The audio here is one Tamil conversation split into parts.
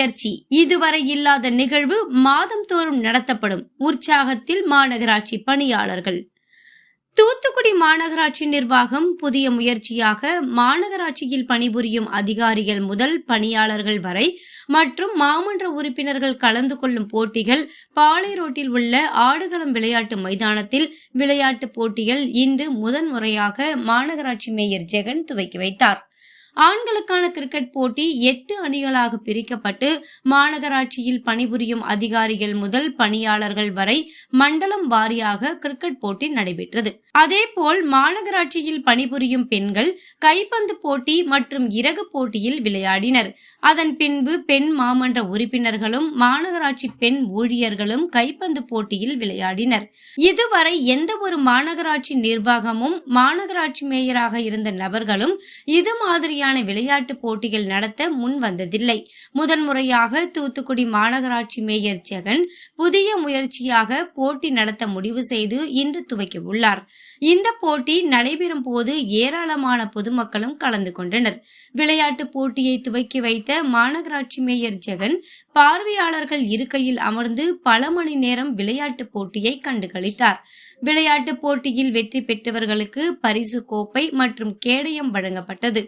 முயற்சி. இதுவரை இல்லாத நிகழ்வு மாதந்தோறும் நடத்தப்படும். உற்சாகத்தில் மாநகராட்சி பணியாளர்கள். தூத்துக்குடி மாநகராட்சி நிர்வாகம் புதிய முயற்சியாக மாநகராட்சியில் பணிபுரியும் அதிகாரிகள் முதல் பணியாளர்கள் வரை மற்றும் மாமன்ற உறுப்பினர்கள் கலந்து கொள்ளும் போட்டிகள் பாலை ரோட்டில் உள்ள ஆடுகளம் விளையாட்டு மைதானத்தில் விளையாட்டுப் போட்டிகள் இன்று முதன்முறையாக மாநகராட்சி மேயர் ஜெகன் துவக்கி வைத்தார். ஆண்களுக்கான கிரிக்கெட் போட்டி எட்டு அணிகளாக பிரிக்கப்பட்டு மாநகராட்சியில் பணிபுரியும் அதிகாரிகள் முதல் பணியாளர்கள் வரை மண்டலம் வாரியாக கிரிக்கெட் போட்டி நடைபெற்றது. அதேபோல் மாநகராட்சியில் பணிபுரியும் பெண்கள் கைப்பந்து போட்டி மற்றும் இறகு போட்டியில் விளையாடினர். அதன் பின்பு பெண் மாமன்ற உறுப்பினர்களும் மாநகராட்சி பெண் ஊழியர்களும் கைப்பந்து போட்டியில் விளையாடினர். இதுவரை எந்த ஒரு மாநகராட்சி நிர்வாகமும் மாநகராட்சி மேயராக இருந்த நபர்களும் இது மாதிரியான விளையாட்டு போட்டிகள் நடத்த முன் வந்ததில்லை. முதன்முறையாக தூத்துக்குடி மாநகராட்சி மேயர் ஜெகன் புதிய முயற்சியாக போட்டி நடத்த முடிவு செய்து இன்று துவக்கியுள்ளார் இந்த போட்டி நடைபெறும் போது ஏராளமான பொதுமக்களும் கலந்து கொண்டனர். விளையாட்டு போட்டியை துவக்கி வைத்த மாநகராட்சி மேயர் ஜெகன் பார்வையாளர்கள் இருக்கையில் அமர்ந்து பல மணி நேரம் விளையாட்டு போட்டியை கண்டுகளித்தார். விளையாட்டு போட்டியில் வெற்றி பெற்றவர்களுக்கு பரிசு கோப்பை மற்றும் கேடயம் வழங்கப்பட்டது.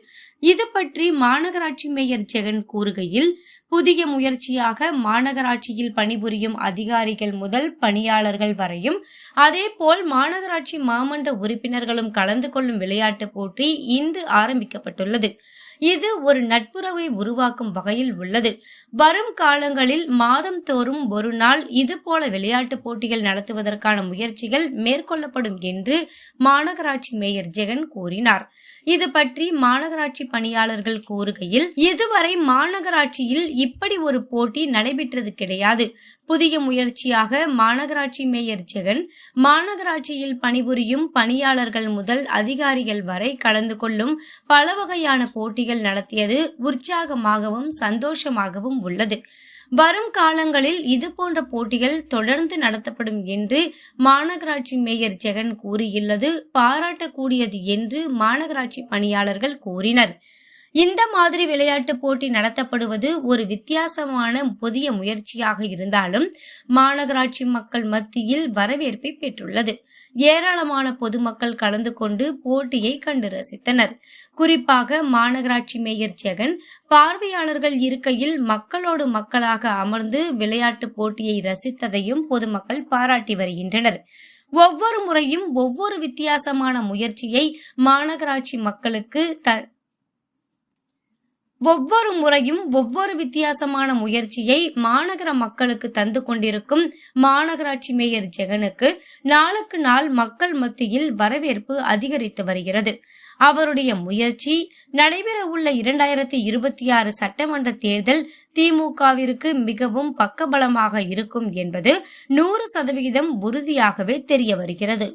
இது பற்றி மாநகராட்சி மேயர் ஜெகன் கூறுகையில் புதிய முயற்சியாக மாநகராட்சியில் பணிபுரியும் அதிகாரிகள் முதல் பணியாளர்கள் வரையும் அதேபோல் மாநகராட்சி மாமன்ற உறுப்பினர்களும் கலந்து கொள்ளும் விளையாட்டுப் போட்டி இன்று ஆரம்பிக்கப்பட்டுள்ளது. இது ஒரு நட்புறவை உருவாக்கும் வகையில் உள்ளது. வரும் காலங்களில் மாதம் தோறும் ஒரு நாள் இதுபோல விளையாட்டுப் போட்டிகள் நடத்துவதற்கான முயற்சிகள் மேற்கொள்ளப்படும் என்று மாநகராட்சி மேயர் ஜெகன் கூறினார். இது பற்றி மாநகராட்சி பணியாளர்கள் கூறுகையில் இதுவரை மாநகராட்சியில் இப்படி ஒரு போட்டி நடைபெற்றது கிடையாது. புதிய முயற்சியாக மாநகராட்சி மேயர் ஜெகன் மாநகராட்சியில் பணிபுரியும் பணியாளர்கள் முதல் அதிகாரிகள் வரை கலந்து கொள்ளும் பல வகையான போட்டிகள் நடத்தியது உற்சாகமாகவும் சந்தோஷமாகவும் உள்ளது. வரும் காலங்களில் இது போன்ற போட்டிகள் தொடர்ந்து நடத்தப்படும் என்று மாநகராட்சி மேயர் ஜெகன் கூறியுள்ளது. பாராட்டக்கூடியது என்று மாநகராட்சி பணியாளர்கள் கூறினர். இந்த மாதிரி விளையாட்டு போட்டி நடத்தப்படுவது ஒரு வித்தியாசமான புதிய முயற்சியாக இருந்தாலும் மாநகராட்சி மக்கள் மத்தியில் வரவேற்பை பெற்றுள்ளது. ஏராளமான பொதுமக்கள் கலந்து கொண்டு போட்டியை கண்டு ரசித்தனர். குறிப்பாக மாநகராட்சி மேயர் ஜெகன் பார்வையாளர்கள் இருக்கையில் மக்களோடு மக்களாக அமர்ந்து விளையாட்டு போட்டியை ரசித்ததையும் பொதுமக்கள் பாராட்டி வருகின்றனர். ஒவ்வொரு முறையும் ஒவ்வொரு வித்தியாசமான முயற்சியை மாநகராட்சி மக்களுக்கு த ஒவ்வொரு முறையும் ஒவ்வொரு வித்தியாசமான முயற்சியை மாநகர மக்களுக்கு தந்து கொண்டிருக்கும் மாநகராட்சி மேயர் ஜெகனுக்கு நாளுக்கு நாள் மக்கள் மத்தியில் வரவேற்பு அதிகரித்து வருகிறது. அவருடைய முயற்சி நடைபெற உள்ள இரண்டாயிரத்தி இருபத்தி ஆறு சட்டமன்ற தேர்தல் திமுகவிற்கு மிகவும் பக்கபலமாக இருக்கும் என்பது நூறு சதவிகிதம் உறுதியாகவே தெரிய வருகிறது.